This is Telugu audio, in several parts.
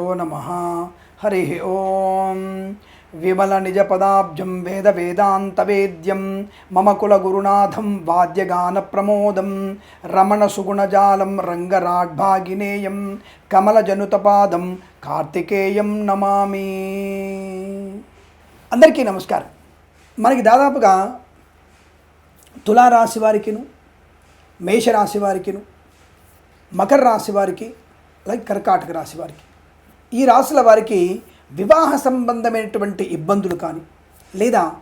శ్రీగురుభ్యో నమ। హరి ఓం। విమల నిజ పదాబ్జం వేద వేదాంత వేద్యం। మమ కుల గురునాథం వాద్యగాన ప్రమోదం। రమణ సుగుణజాలం రంగరాడ్భాగినేయం కమలజనుతపాదం కార్తికేయం నమామి। అందరికీ నమస్కారం। మనకి దాదాపుగా తులారాశి వారికిను మేషరాశి వారికిను మకర రాశి వారికి అలాగే కర్కాటక రాశి వారికి ఈ రాశుల వారికి వివాహ సంబంధమైనటువంటి ఇబ్బందులు కానీ లేదా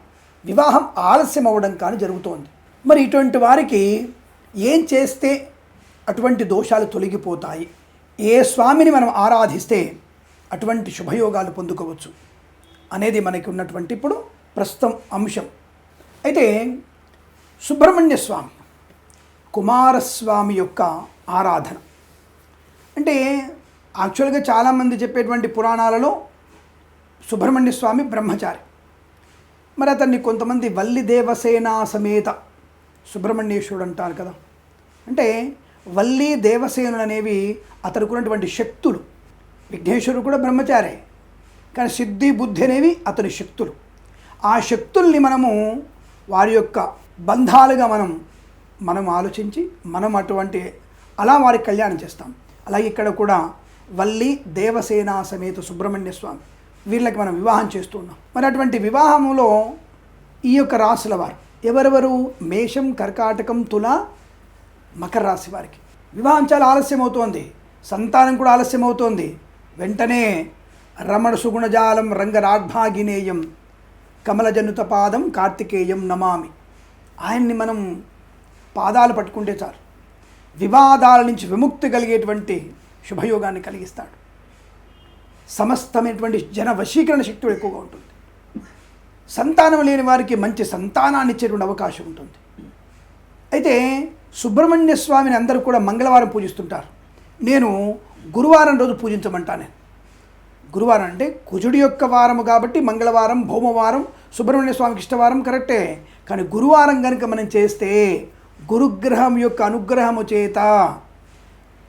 వివాహం ఆలస్యం అవ్వడం కానీ జరుగుతోంది. మరి ఇటువంటి వారికి ఏం చేస్తే అటువంటి దోషాలు తొలగిపోతాయి? ఏ స్వామిని మనం ఆరాధిస్తే అటువంటి శుభయోగాలు పొందుకోవచ్చు? అనేది మనకి ఉన్నటువంటి ఇప్పుడు ప్రస్తుతం అంశం. అయితే సుబ్రహ్మణ్య స్వామి కుమారస్వామి యొక్క ఆరాధన. అంటే యాక్చువల్గా చాలామంది చెప్పేటువంటి పురాణాలలో సుబ్రహ్మణ్య స్వామి బ్రహ్మచారి. మరి అతన్ని కొంతమంది వల్లి దేవసేన సమేత సుబ్రహ్మణ్యేశ్వరుడు అంటారు కదా. అంటే వల్లి దేవసేనులు అనేవి అతనికి ఉన్నటువంటి శక్తులు. విఘ్నేశ్వరుడు కూడా బ్రహ్మచారే. కానీ సిద్ధి బుద్ధి అనేవి అతని శక్తులు. ఆ శక్తుల్ని మనము వారి యొక్క బంధాలుగా మనం మనం ఆలోచించి మనం అటువంటి అలా వారికి కళ్యాణం చేస్తాం. అలాగే ఇక్కడ కూడా వల్లి దేవసేన సమేత సుబ్రహ్మణ్య స్వామి. వీళ్ళకి మనం వివాహం చేస్తున్నాం. మరి అటువంటి వివాహములో ఈ యొక్క రాశుల వారు ఎవరెవరు? మేషం కర్కాటకం తుల మకర రాశి వారికి. వివాహం చాలా ఆలస్యం అవుతోంది సంతానం కూడా ఆలస్యం అవుతోంది వెంటనే రమణ సుగుణజాలం రంగరాడ్భాగినేయం కమలజనుత పాదం కార్తికేయం నమామి. ఆయన్ని మనం పాదాలు పట్టుకుంటే చాలు. వివాదాల నుంచి విముక్తి కలిగేటువంటి శుభయోగాన్ని కలిగిస్తాడు. సమస్తమైనటువంటి జన వశీకరణ శక్తి ఎక్కువగా ఉంటుంది. సంతానం లేని వారికి మంచి సంతానాన్ని ఇచ్చేటువంటి అవకాశం ఉంటుంది. అయితే సుబ్రహ్మణ్య స్వామిని అందరూ కూడా మంగళవారం పూజిస్తుంటారు. నేను గురువారం రోజు పూజించమంటాను నేను. గురువారం అంటే కుజుడి యొక్క వారము కాబట్టి మంగళవారం భౌమవారం సుబ్రహ్మణ్య స్వామికి ఇష్టవారం కరెక్టే. కానీ గురువారం కనుక మనం చేస్తే గురుగ్రహం యొక్క అనుగ్రహము చేత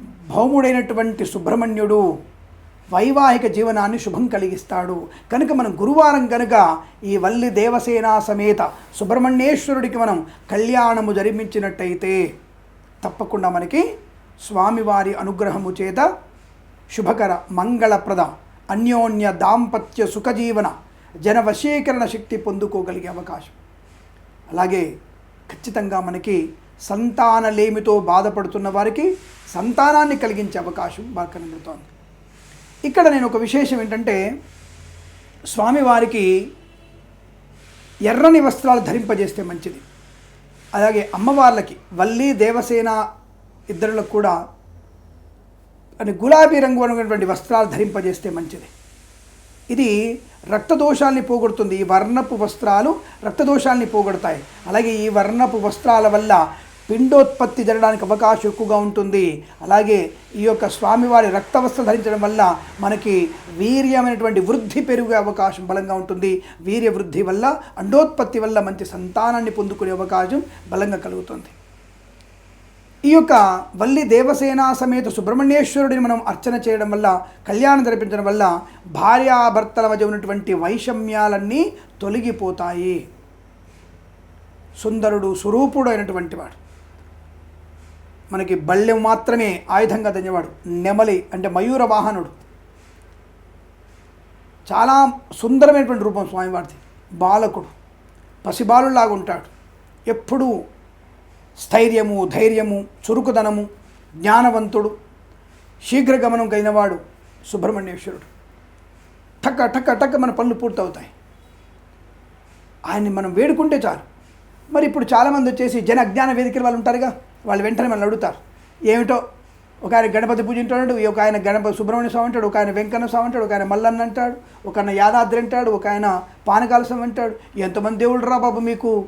భౌముడైనటువంటి సుబ్రహ్మణ్యుడు వైవాహిక జీవనాన్ని శుభం కలిగిస్తాడు. కనుక మనం గురువారం కనుక ఈ వల్లి దేవసేనా సమేత సుబ్రహ్మణ్యేశ్వరుడికి మనం కళ్యాణము జరిపించినట్టయితే తప్పకుండా మనకి స్వామివారి అనుగ్రహము చేత శుభకర మంగళప్రద అన్యోన్య దాంపత్య సుఖజీవన జనవశీకరణ శక్తి పొందుకోగలిగే అవకాశం. అలాగే ఖచ్చితంగా మనకి సంతానలేమితో బాధపడుతున్న వారికి సంతానాన్ని కలిగించే అవకాశం బాగా కనబడుతోంది ఇక్కడ నేను ఒక విశేషం ఏంటంటే స్వామివారికి ఎర్రని వస్త్రాలు ధరింపజేస్తే మంచిది. అలాగే అమ్మవార్లకి వల్లి దేవసేన ఇద్దరులకు కూడా అని గులాబీ రంగు అనేటువంటి వస్త్రాలు ధరింపజేస్తే మంచిది. ఇది రక్తదోషాల్ని పోగొడుతుంది. ఈ వర్ణపు వస్త్రాలు రక్తదోషాల్ని పోగొడతాయి. అలాగే ఈ వర్ణపు వస్త్రాల వల్ల పిండోత్పత్తి జరగడానికి అవకాశం ఎక్కువగా ఉంటుంది. అలాగే ఈ యొక్క స్వామివారి రక్త వస్త్రం ధరించడం వల్ల మనకి వీర్యమైనటువంటి వృద్ధి పెరిగే అవకాశం బలంగా ఉంటుంది. వీర్య వృద్ధి వల్ల అండోత్పత్తి వల్ల మంచి సంతానాన్ని పొందుకునే అవకాశం బలంగా కలుగుతుంది. ఈ యొక్క వల్లి దేవసేన సమేత సుబ్రహ్మణ్యేశ్వరుడిని మనం అర్చన చేయడం వల్ల కళ్యాణం జరిపించడం వల్ల భార్యాభర్తల మధ్య ఉన్నటువంటి వైషమ్యాలన్నీ తొలగిపోతాయి. సుందరుడు స్వరూపుడు అయినటువంటి వాడు. మనకి బళ్ళెం మాత్రమే ఆయుధంగా ధన్యవాడు. నెమలి అంటే మయూర వాహనుడు. చాలా సుందరమైనటువంటి రూపం స్వామివారిది. బాలకుడు. పసిబాలులాగా ఉంటాడు. ఎప్పుడూ స్థైర్యము ధైర్యము చురుకుదనము జ్ఞానవంతుడు శీఘ్రగమనం కలిగినవాడు సుబ్రహ్మణ్యేశ్వరుడు. టక్క టక్క టక్క మన పనులు పూర్తవుతాయి. ఆయన్ని మనం వేడుకుంటే చాలు. మరి ఇప్పుడు చాలామంది వచ్చేసి జన అజ్ఞాన వేదికల వాళ్ళు ఉంటారుగా. వాళ్ళు వెంటనే మనల్ని అడుగుతారు. ఏమిటో? ఒక ఆయన గణపతి పూజ అంటాడు ఒక ఆయన గణపతి సుబ్రహ్మణ్య స్వామి అంటాడు ఒక ఆయన వెంకన్న స్వామి అంటాడు ఒక ఆయన మల్లన్న అంటాడు ఒక ఆయన యాదాద్రి అంటాడు ఒక ఆయన పానకాల స్వామి అంటాడు. ఎంతమంది దేవుడు రా బాబు మీకు?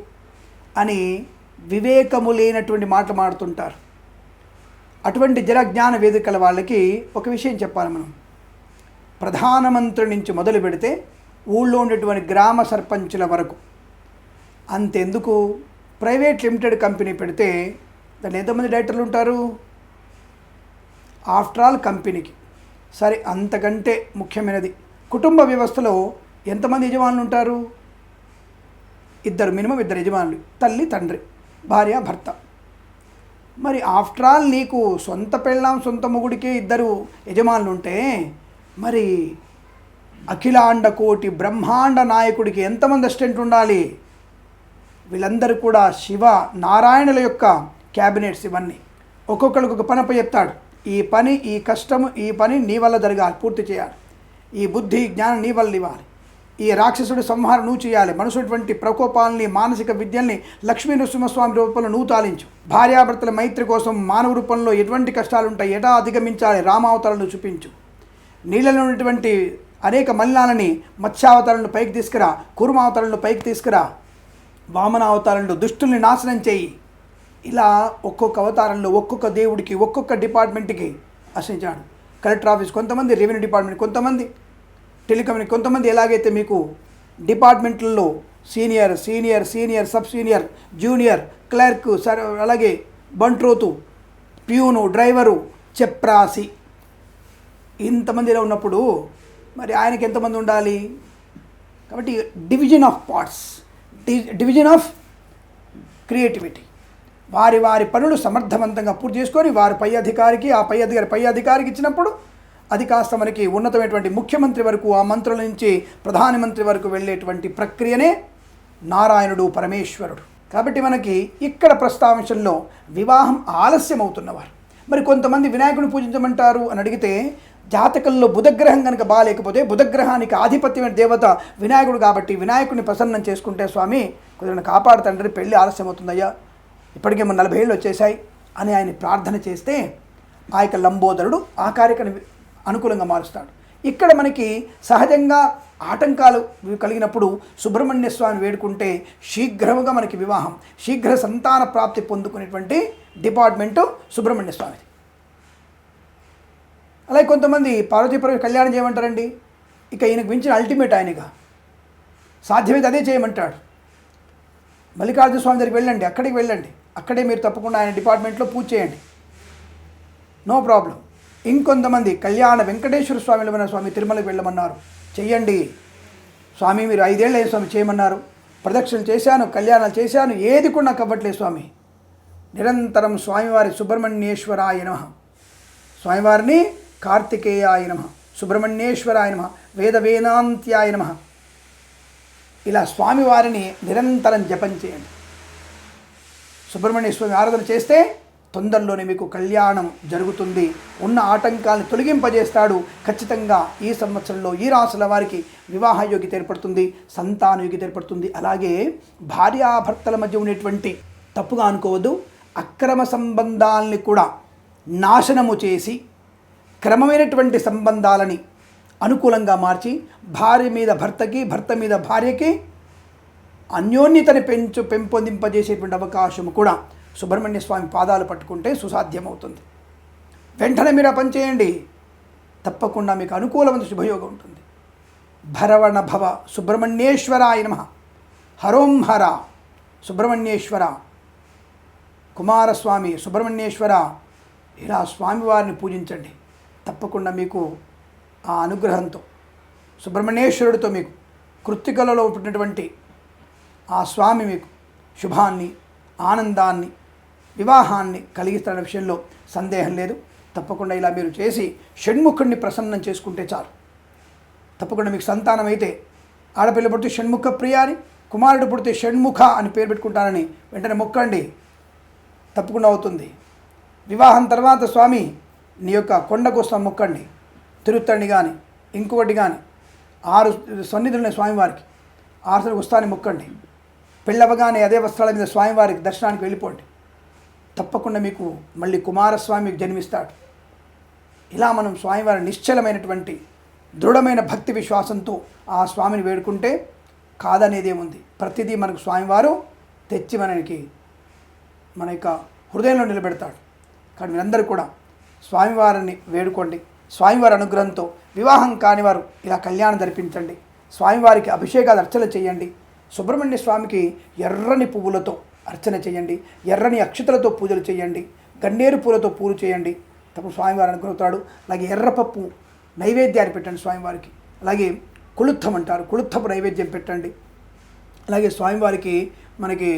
అని వివేకము లేనటువంటి మాటలు మాడుతుంటారు. అటువంటి జనజ్ఞాన వేదికల వాళ్ళకి ఒక విషయం చెప్పాలి మనం. ప్రధానమంత్రి నుంచి మొదలు పెడితే ఊళ్ళో ఉండేటువంటి గ్రామ సర్పంచుల వరకు. అంతెందుకు? ప్రైవేట్ లిమిటెడ్ కంపెనీ పెడితే దాంట్లో ఎంతమంది డైరెక్టర్లు ఉంటారు? ఆఫ్టర్ ఆల్ కంపెనీకి. సరే అంతకంటే ముఖ్యమైనది కుటుంబ వ్యవస్థలో ఎంతమంది యజమానులు ఉంటారు? ఇద్దరు మినిమం ఇద్దరు యజమానులు తల్లి తండ్రి భార్య భర్త. మరి ఆఫ్టర్ ఆల్ నీకు సొంత పెళ్ళాం సొంత మొగుడికే ఇద్దరు యజమానులు ఉంటే మరి అఖిలాండ కోటి బ్రహ్మాండ నాయకుడికి ఎంతమంది అసిస్టెంట్ ఉండాలి? వీళ్ళందరూ కూడా శివ నారాయణుల యొక్క క్యాబినెట్స్ ఇవన్నీ. ఒక్కొక్కరికి ఒక పని చెప్తాడు. ఈ పని ఈ కష్టము ఈ పని నీ వల్ల జరగాలి పూర్తి చేయాలి. ఈ బుద్ధి జ్ఞానం నీ వల్ల ఇవ్వాలి. ఈ రాక్షసుడి సంహారం నువ్వు చేయాలి. మనసుటువంటి ప్రకోపాలని మానసిక విద్యల్ని లక్ష్మీ నృసింహస్వామి రూపంలో నువ్వు తాలించు. భార్యాభర్తల మైత్రి కోసం మానవ రూపంలో ఎటువంటి కష్టాలు ఉంటాయి ఎటా అధిగమించాలి రామావతారాలను చూపించు. నీళ్ళలో ఉన్నటువంటి అనేక మలినాలని మత్స్యావతారాలను పైకి తీసుకురా కూర్మావతారాలను పైకి తీసుకురా. వామన అవతారంలో దుష్టుల్ని నాశనం చేయి. ఇలా ఒక్కొక్క అవతారంలో ఒక్కొక్క దేవుడికి ఒక్కొక్క డిపార్ట్మెంట్కి ఆశ్రయించాడు. కలెక్టర్ ఆఫీస్ కొంతమంది రెవెన్యూ డిపార్ట్మెంట్ కొంతమంది టెలికమ్యూని కొంతమంది ఎలాగైతే మీకు డిపార్ట్మెంట్లలో senior senior senior sub senior junior clerk sir అలాగే బంట్రోతు ప్యూను డ్రైవరు చెప్రాసి ఇంతమందిలో ఉన్నప్పుడు మరి ఆయనకి ఎంతమంది ఉండాలి? కాబట్టి division of parts division of creativity. వారి వారి పనులు సమర్థవంతంగా పూర్తి చేసుకొని వారి పై అధికారికి ఆ పై అధికారి పై అధికారికి ఇచ్చినప్పుడు అది కాస్త మనకి ఉన్నతమైనటువంటి ముఖ్యమంత్రి వరకు ఆ మంత్రుల నుంచి ప్రధానమంత్రి వరకు వెళ్ళేటువంటి ప్రక్రియనే నారాయణుడు పరమేశ్వరుడు. కాబట్టి మనకి ఇక్కడ ప్రస్తావించడంలో వివాహం ఆలస్యం అవుతున్నవారు మరి కొంతమంది వినాయకుడిని పూజించమంటారు అని అడిగితే జాతకంలో బుధగ్రహం కనుక బాగాలేకపోతే బుధగ్రహానికి ఆధిపత్యమైన దేవత వినాయకుడు కాబట్టి వినాయకుడిని ప్రసన్నం చేసుకుంటే స్వామి కుదిరిన కాపాడు తండ్రి పెళ్ళి ఆలస్యం అవుతుందయ్యా ఇప్పటికే మన నలభై ఏళ్ళు వచ్చేసాయి అని ఆయన ప్రార్థన చేస్తే ఆ యొక్క లంబోదరుడు ఆ కార్యక్రమం అనుకూలంగా మారుస్తాడు. ఇక్కడ మనకి సహజంగా ఆటంకాలు కలిగినప్పుడు సుబ్రహ్మణ్య స్వామి వేడుకుంటే శీఘ్రముగా మనకి వివాహం శీఘ్ర సంతాన ప్రాప్తి పొందుకునేటువంటి డిపార్ట్మెంటు సుబ్రహ్మణ్య స్వామిది. అలాగే కొంతమంది పార్వతీపురం కళ్యాణం చేయమంటారండి. ఇక ఈయనకు మించిన అల్టిమేట్ ఆయనగా. సాధ్యమైతే అదే చేయమంటాడు. మల్లికార్జున స్వామి దగ్గరికి వెళ్ళండి అక్కడికి వెళ్ళండి. అక్కడే మీరు తప్పకుండా ఆయన డిపార్ట్మెంట్లో పూజ చేయండి. No problem. ఇంకొంతమంది కళ్యాణ వెంకటేశ్వర స్వామి వెళ్ళమన్న స్వామి తిరుమలకి వెళ్ళమన్నారు. చెయ్యండి. స్వామి మీరు ఐదేళ్ళు స్వామి చేయమన్నారు. ప్రదక్షిణలు చేశాను కళ్యాణాలు చేశాను ఏది కూడా నాకు అవ్వట్లేదు స్వామి. నిరంతరం స్వామివారి సుబ్రహ్మణ్యేశ్వరాయ నమ. స్వామివారిని కార్తికేయాయ నమ. సుబ్రహ్మణ్యేశ్వరాయ నమ. వేద వేదాంత్యాయ నమ. ఇలా స్వామివారిని నిరంతరం జపం చేయండి. సుబ్రహ్మణ్య స్వామి ఆరాధన చేస్తే తొందరలోనే మీకు కళ్యాణం జరుగుతుంది. ఉన్న ఆటంకాలను తొలగింపజేస్తాడు. ఖచ్చితంగా ఈ సంవత్సరంలో ఈ రాసుల వారికి వివాహ యోగ్యత ఏర్పడుతుంది సంతాన యోగ్యత ఏర్పడుతుంది. అలాగే భార్యాభర్తల మధ్య ఉండేటువంటి తప్పుగా అనుకోవద్దు. అక్రమ సంబంధాలని కూడా నాశనము చేసి క్రమమైనటువంటి సంబంధాలని అనుకూలంగా మార్చి భార్య మీద భర్తకి భర్త మీద భార్యకి అన్యోన్యతని పెంచు పెంపొందింపజేసేటువంటి అవకాశం కూడా సుబ్రహ్మణ్య స్వామి పాదాలు పట్టుకుంటే సుసాధ్యమవుతుంది. వెంటనే మీరు పనిచేయండి పని చేయండి. తప్పకుండా మీకు అనుకూలమైన శుభయోగం ఉంటుంది. భరవణ భవ సుబ్రహ్మణ్యేశ్వరాయ నమ. హరోం హర సుబ్రహ్మణ్యేశ్వర. కుమారస్వామి సుబ్రహ్మణ్యేశ్వర. ఇలా స్వామివారిని పూజించండి. తప్పకుండా మీకు ఆ అనుగ్రహంతో సుబ్రహ్మణ్యేశ్వరుడితో మీకు కృత్తికలలో ఉన్నటువంటి ఆ స్వామి మీకు శుభాన్ని ఆనందాన్ని వివాహాన్ని కలిగిస్తున్న విషయంలో సందేహం లేదు. తప్పకుండా ఇలా మీరు చేసి షణ్ముఖుడిని ప్రసన్నం చేసుకుంటే చాలు. తప్పకుండా మీకు సంతానం అయితే ఆడపిల్ల పుడితే షణ్ముఖ ప్రియ అని కుమారుడు పుడితే షణ్ముఖ అని పేరు పెట్టుకుంటానని వెంటనే మొక్కండి. తప్పకుండా అవుతుంది. వివాహం తర్వాత స్వామి నీ యొక్క కొండ కోసం మొక్కండి. తిరుత్తండి కానీ ఇంకొకటి కానీ ఆరు సన్నిధులనే స్వామివారికి ఆరు వస్తాని మొక్కండి. పెళ్ళవగానే అదే వస్త్రాల మీద స్వామివారికి దర్శనానికి వెళ్ళిపోండి. తప్పకుండా మీకు మళ్ళీ కుమారస్వామి జన్మిస్తాడు. ఇలా మనం స్వామివారి నిశ్చలమైనటువంటి దృఢమైన భక్తి విశ్వాసంతో ఆ స్వామిని వేడుకుంటే కాదనేదేముంది ప్రతిదీ మనకు స్వామివారు తెచ్చి మనకి మన యొక్క హృదయంలో నిలబెడతాడు. కానీ మీరందరూ కూడా స్వామివారిని వేడుకోండి. స్వామివారి అనుగ్రహంతో వివాహం కానివారు ఇలా కళ్యాణం జరిపించండి. స్వామివారికి అభిషేకాలు అర్చన చేయండి. సుబ్రహ్మణ్య స్వామికి ఎర్రని పువ్వులతో అర్చన చేయండి ఎర్రని అక్షతలతో పూజలు చేయండి గన్నేరు పూలతో పూలు చేయండి. తప్పుడు స్వామివారు అనుగ్రహిస్తాడు అలాగే ఎర్రపప్పు నైవేద్యాన్ని పెట్టండి స్వామివారికి. అలాగే కుళుత్తం అంటారు. కుళుత్తపు నైవేద్యం పెట్టండి. అలాగే స్వామివారికి మనకి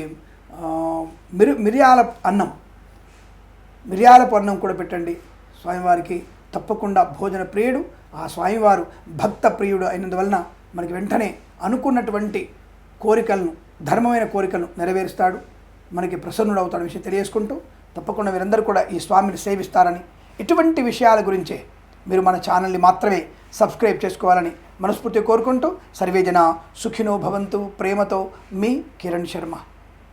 మిరు మిరి మిరియాల అన్నం మిరియాలపు అన్నం కూడా పెట్టండి స్వామివారికి. తప్పకుండా భోజన ప్రియుడు ఆ స్వామివారు భక్త ప్రియుడు అయినందువలన మనకి వెంటనే అనుకున్నటువంటి కోరికలను ధర్మమైన కోరికలను నెరవేరుస్తాడు. మనకి ప్రసన్నుడు అవుతాడు విషయం తెలియజేసుకుంటూ తప్పకుండా మీరందరూ కూడా ఈ స్వామిని సేవిస్తారని ఇటువంటి విషయాల గురించే మీరు మన ఛానల్ని మాత్రమే సబ్స్క్రైబ్ చేసుకోవాలని మనస్ఫూర్తి కోరుకుంటూ సర్వేజన సుఖినో భవంతు ప్రేమతో మీ కిరణ్ శర్మ.